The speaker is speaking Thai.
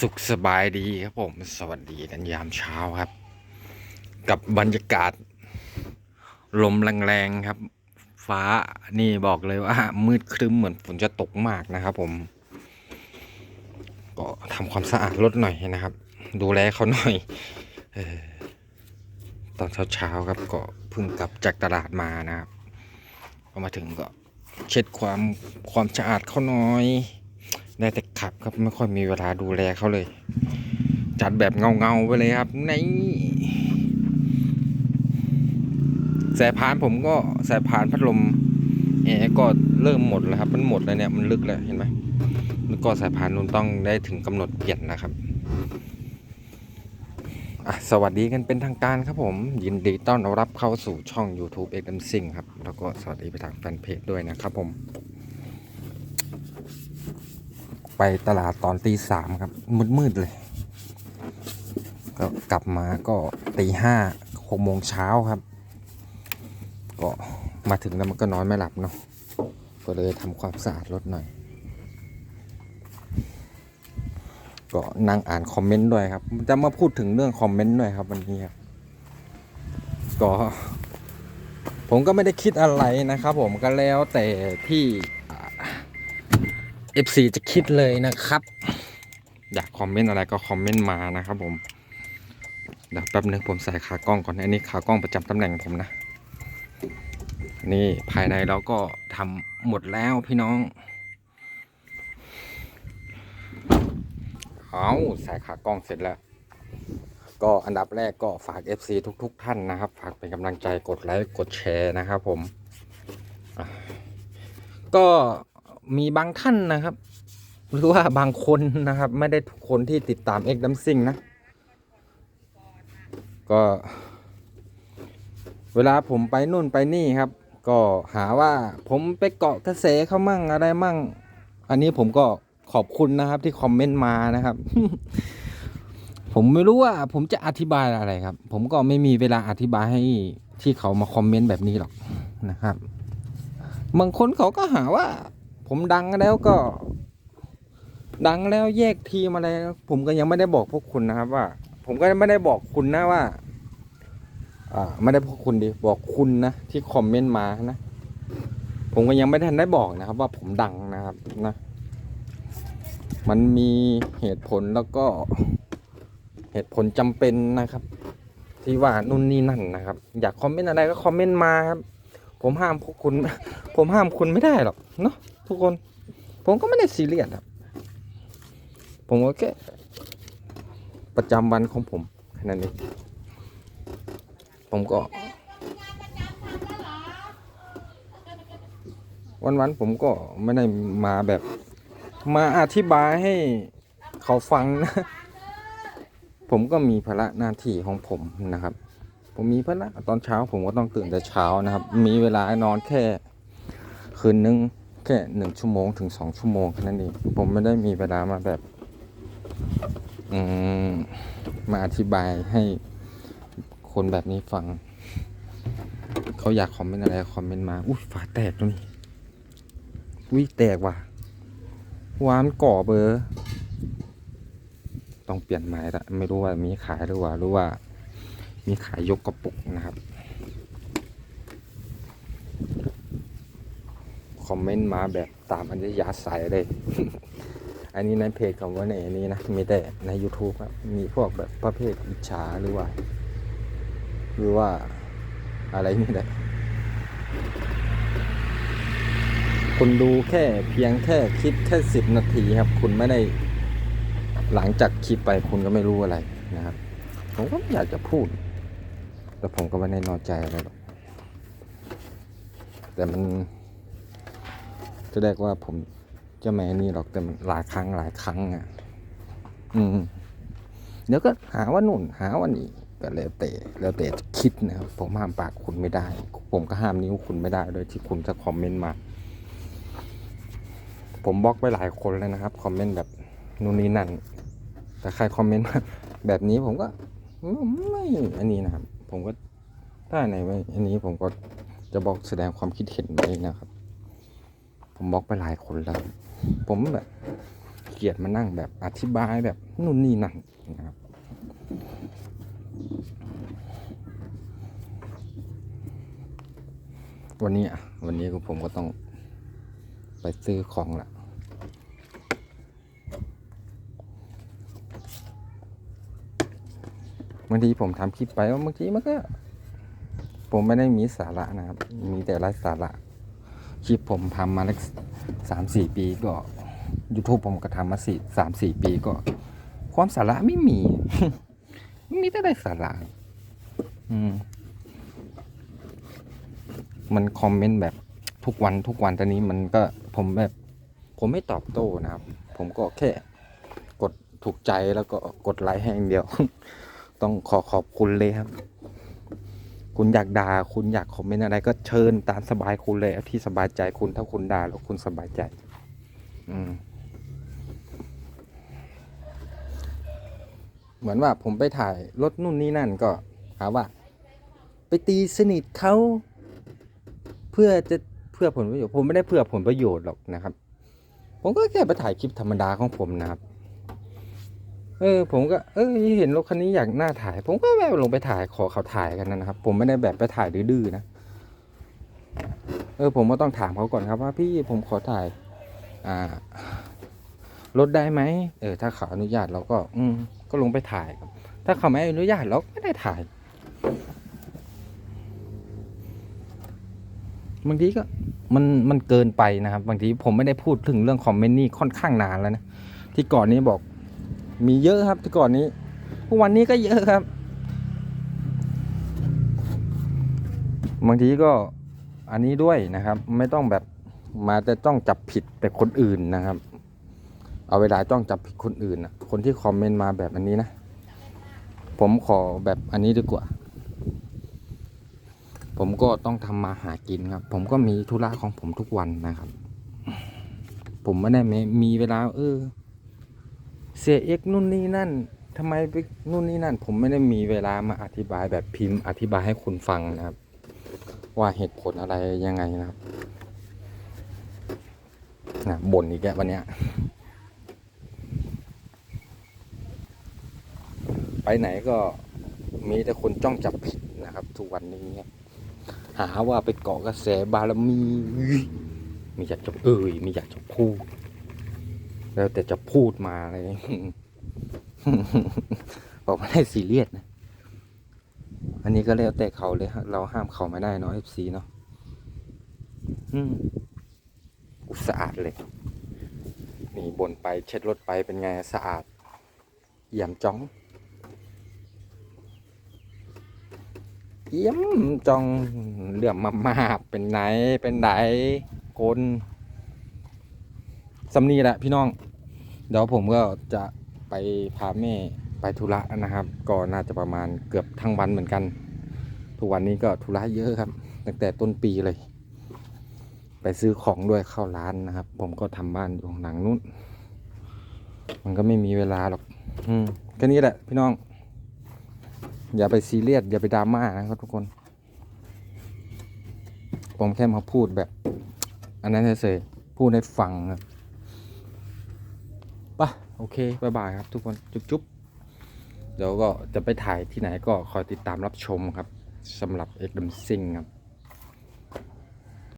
สุขสบายดีครับผม สวัสดีกันยามเช้าครับ กับบรรยากาศ ลมแรงๆครับ ฟ้านี่บอกเลยว่า มืดครึ้มเหมือนฝนจะตกมากนะครับผม ก็ทำความสะอาดรถหน่อยนะครับ ดูแลเขาหน่อยออตอนเช้าๆครับ ก็เพิ่งกลับจากตลาดมานะครับพอมาถึงก็เช็ดความความสะอาดเขาหน่อย ได้แต่ขับครับไม่ค่อยมีเวลาดูแลเขาเลย จัดแบบเงาเงาๆไปเลยครับในสายพานผมก็สายพานพัดลมแอร์ก็เริ่มหมดแล้วครับ มันหมดแล้วเนี่ยมันลึกแล้วเห็นไหมแล้วก็สายพานนุ่นต้องได้ถึงกำหนดเปลี่ยนนะครับสวัสดีกันเป็นทางการครับผม ยินดีต้อนรับเข้าสู่ช่อง YouTube เอ็กซ์ซิงครับ แล้วก็สวัสดีไปทางแฟนเพจด้วยนะครับผม ไปตลาดตอนตีสามครับ มืดๆเลย ก็กลับมาก็ตีห้าหกโมงเช้าครับ ก็มาถึงแล้วมันก็นอนไม่หลับเนาะก็เลยทำความสะอาดรถหน่อย ก็นั่งอ่านคอมเมนต์ด้วยครับ จะมาพูดถึงเรื่องคอมเมนต์ด้วยครับวันนี้ครับก็ผมก็ไม่ได้คิดอะไรนะครับผมก็แล้วแต่ที่ FC จะคิดเลยนะครับ อยากคอมเมนต์อะไรก็คอมเมนต์มานะครับผม เดี๋ยวแป๊บนึงผมใส่ขากล้องก่อน อันนี้ขากล้องประจำตำแหน่งผมนะ นี่ภายในเราก็ทำหมดแล้วพี่น้อง เอาใส่ขากล้องเสร็จแล้วก็อันดับแรกก็ฝาก FC ทุก ๆ ท่านนะครับ ฝากเป็นกำลังใจกดไลค์กดแชร์นะครับผมก็ มีบางท่านนะครับ หรือว่าบางคนนะครับ ไม่ได้ทุกคนที่ติดตามเอ็กดัมซิงนะ ก็ เวลาผมไปนู่นไปนี่ครับ ก็หาว่าผมไปเกาะกระแสเขามั่งอะไรมั่ง อันนี้ผมก็ขอบคุณนะครับที่คอมเมนต์มานะครับ ผมไม่รู้ว่าผมจะอธิบายอะไรครับ ผมก็ไม่มีเวลาอธิบายให้ที่เขามาคอมเมนต์แบบนี้หรอกนะครับ บางคนเขาก็หาว่า ผมดังแล้วก็ ดังแล้วแยกทีมอะไรผมก็ยังไม่ได้บอกพวกคุณนะครับ ว่า ผมก็ไม่ได้บอกคุณนะว่า อ่า ไม่ได้พวกคุณดิบอกคุณนะที่คอมเมนต์มานะผมก็ยังไม่ทันได้บอกนะครับ ว่าผมดังนะครับนะ มันมีเหตุผลแล้วก็เหตุผลจำเป็นนะครับ ที่ว่านู่นนี่นั่นนะครับ อยากคอมเมนต์อะไรก็คอมเมนต์มาครับ ผมห้ามพวกคุณ ผมห้ามคุณไม่ได้หรอกเนาะ ทุกคน ผมก็ไม่ได้ซีเรียสครับ ผมก็แค่ประจำวันของผมแค่นั้นเองผมก็ วันๆผมก็ไม่ได้มาแบบ มาอธิบายให้เขาฟังนะ ผมก็มีภาระหน้าที่ของผมนะครับ ผมมีภาระตอนเช้าผมก็ต้องตื่นแต่เช้านะครับ มีเวลานอนแค่คืนนึง แค่หนึ่งชั่วโมงถึงสองชั่วโมงแค่นั้นเองผมไม่ได้มีเวลามาแบบอมมาอธิบายให้คนแบบนี้ฟัง เขาอยากคอมเมนต์อะไรคอมเมนต์มา อุ้ยฝาแตกตรงนี้อุ้ยแตกว่ะวานก่อเบอร์ ต้องเปลี่ยนไม้ละไม่รู้ว่ามีขายหรือว่าหรือว่า มีขายยกกระปุกนะครับ คอมเมนต์มาแบบตามอัธยาศัยเลย อันนี้ในเพจของว่าในอันนี้นะ มีแต่ใน YouTube ครับ มีพวกแบบประเภทอิจฉาหรือว่า หรือว่าอะไรนี่แหละคุณดูแค่เพียงแค่คลิปแค่สิบนาทีครับ คุณไม่ได้หลังจากคลิปไปคุณก็ไม่รู้อะไรนะครับ ผมก็อยากจะพูด แต่ผมก็ไม่ได้นอยใจอะไรหรอกแต่มัน จะเรียกว่าผมจะไม่นี่หรอกแต่มันหลายครั้งหลายครั้งอะ อืมเดี๋ยวก็หาว่านุ่น หาว่านี่ก็แล้วแต่แล้วแต่จะคิดนะครับผมห้ามปากคุณไม่ได้ ผมก็ห้ามนิ้วคุณไม่ได้โดยที่คุณจะคอมเมนต์มา ผมบล็อกไปหลายคนแล้วนะครับคอมเมนต์แบบนู่นนี่นั่นแต่ใครคอมเมนต์แบบนี้ผมก็ไม่อันนี้นะครับ ผมก็ถ้าไหนไม่อันนี้ผมก็จะบอกแสดงความคิดเห็นไว้นะครับ ผมบล็อกไปหลายคนแล้ว ผมแบบเกียจมานั่งแบบอธิบายแบบนู่นนี่นั่นนะครับวันนี้อะวันนี้ก็ผมก็ต้องไปซื้อของละบางทีผมทำคลิปไปว่าบางทีมันก็ ผมไม่ได้มีสาระนะครับ มีแต่ไร้สาระ คลิปผมทำมาแล้วสามสี่ปีก็ YouTube ผมก็ทำมาสี่สามสี่ปีก็ ความสาระไม่มีมีแต่ได้สาระอืมมันคอมเมนต์แบบทุกวันทุกวันตอนนี้มันก็ผมแบบ ผมไม่ตอบโต้นะครับ ผมก็แค่กดถูกใจแล้วก็กดไลค์ให้อย่างเดียว ต้องขอขอบคุณเลยครับ คุณอยากด่าคุณอยากคอมเมนต์อะไรก็เชิญตามสบายคุณเลยเอาที่สบายใจคุณถ้าคุณด่าแล้วคุณสบายใจ อืมเหมือนว่าผมไปถ่ายรถนู่นนี่นั่นก็หาว่า ไปตีสนิทเขาเพื่อจะเพื่อผลประโยชน์ผมไม่ได้เพื่อผลประโยชน์หรอกนะครับ ผมก็แค่ไปถ่ายคลิปธรรมดาของผมนะครับ เออผมก็เออเห็นรถคันนี้อยากหน้าถ่าย ผมก็แบบลงไปถ่ายขอเขาถ่ายกันนะครับ ผมไม่ได้แบบไปถ่ายดื้อๆนะเออผมก็ต้องถามเขาก่อนครับว่าพี่ผมขอถ่ายอ่ารถได้ไหมเออถ้าเขาอนุญาตเราก็ อืมก็ลงไปถ่ายครับ ถ้าเขาไม่อนุญาตเราก็ไม่ได้ถ่ายบางทีก็มันมันเกินไปนะครับ บางทีผมไม่ได้พูดถึงเรื่องคอมเมนต์นี่ค่อนข้างนานแล้วนะที่ก่อนนี้บอก มีเยอะครับที่ก่อนนี้ทุกวันนี้ก็เยอะครับ บางทีก็อันนี้ด้วยนะครับ ไม่ต้องแบบมาแต่ต้องจับผิดแต่คนอื่นนะครับ เอาเวลาจ้องจับผิดคนอื่นนะคนที่คอมเมนต์มาแบบอันนี้นะ ผมขอแบบอันนี้ดีกว่า ผมก็ต้องทำมาหากินครับ ผมก็มีธุระของผมทุกวันนะครับ ผมไม่ได้มีมีเวลา เออ เสียเอกนู่นนี่นั่นทำไมไปนู่นนี่นั่น ผมไม่ได้มีเวลามาอธิบายแบบพิมพ์อธิบายให้คุณฟังนะครับ ว่าเหตุผลอะไรยังไงนะครับนะบ่นอีกแกวันเนี้ยไปไหนก็มีแต่คนจ้องจับผิดนะครับ ทุกวันนี้หาว่าไปเกาะกระแสบารมี มีอยากจะเอ่ยมีอยากจะพูด แล้วแต่จะพูดมาอะไรบอกไม่ได้ซีเรียสนะ อันนี้ก็แล้วแต่เขาเลยฮะเราห้ามเขาไม่ได้เนาะเอฟซีเนาะอืมอุสะอาดเลย นี่บนไปเช็ดรถไปเป็นไงสะอาดเยี่ยมจ้องเยี่ยมจองเหลื่อมมามาเป็นไหนเป็นไหนคน สำนีแหละพี่น้อง เดี๋ยวผมก็จะไปพาแม่ไปธุระนะครับ ก็น่าจะประมาณเกือบทั้งวันเหมือนกัน ทุกวันนี้ก็ธุระเยอะครับ ตั้งแต่ต้นปีเลย ไปซื้อของด้วยเข้าร้านนะครับ ผมก็ทำบ้านอยู่หลังนู้น มันก็ไม่มีเวลาหรอก อืมแค่นี้แหละ พี่น้อง อย่าไปซีเรียสอย่าไปดราม่านะครับทุกคน ผมแค่มาพูดแบบ อันนั้นเฉยๆพูดให้ฟังครับ โอเคบายบายครับทุกคนจุ๊บๆเดี๋ยวก็จะไปถ่ายที่ไหนก็คอยติดตามรับชมครับสำหรับเอ็กดัมซิงครับ